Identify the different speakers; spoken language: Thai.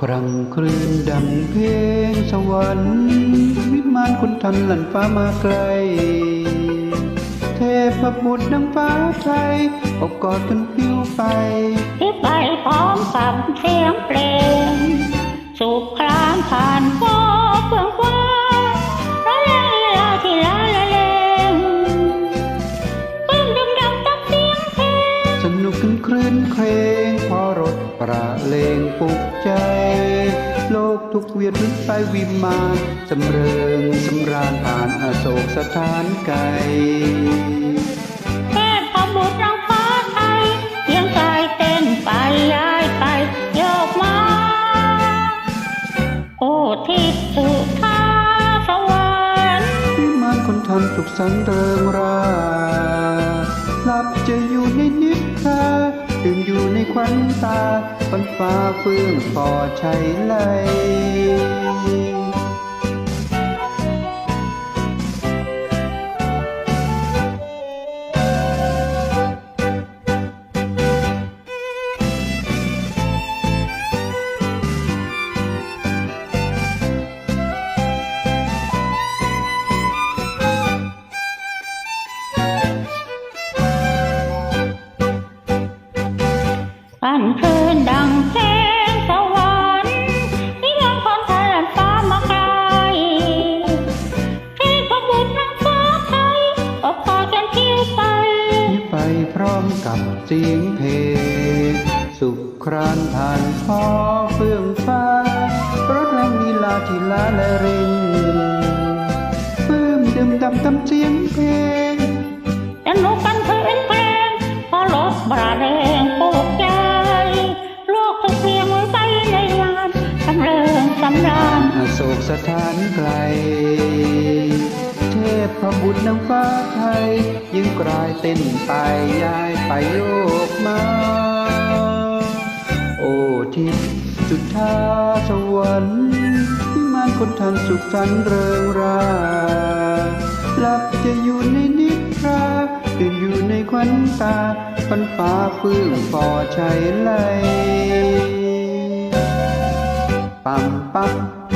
Speaker 1: ครั้งครึ่งดังเพลงสวรรค์วิมานคุณทันหลั่นฟ้ามาไกล เทพระบุตรดังฟ้าไทยอบกอดกันพิ้วไป
Speaker 2: พิ้วไปพร้อมสับเสียงเพลง สุขครามผ่านฟ้าเพื่องฟ้า เค
Speaker 1: รงพอรถประเลงปลุกใจ โลกทุกเวียนวิไปวิมานสำเริงสำราญผ่านอโศกสถานไกล
Speaker 2: เทพบุตรนางฟ้าไทยเพียงกายเต้นไปย้ายไปโยกมา โอ้ทิศสุธาสวรรค์
Speaker 1: วิมานคนทันสุขสันต์เริงราหลับจะอยู่ในนิทรา ตื่นอยู่ในควันตาฝันฟ้าเฟื่องพอใช้ไหล
Speaker 2: ปั่นคลื่นดังเพลงสวรรค์นิรันดร์ความไทยลันฟ้ามาไกลเทพบุตรนางฟ้าไทยอบกอดกันเที่ยวไป
Speaker 1: ไปพร้อมกับเสียงเพลงสุขครานผ่านพอเฟื่องฟ้ารถแรงลีลาที่ลาและริงปื้มดื่มดำตำเสียงเพลงำ
Speaker 2: ราญ
Speaker 1: อโศกสถานไกล เทพพบุตรนางฟ้าไทย ยิ่งกลายเต้นไปย้ายไปโลกมา โอทิศจุธาสวรรค์วิมานคนทันสุขสันเริงราหลับจะอยู่ในนิทราตื่นอยู่ในควันตาฟันฟ้าฟื่องพอใช้ไหล 棒棒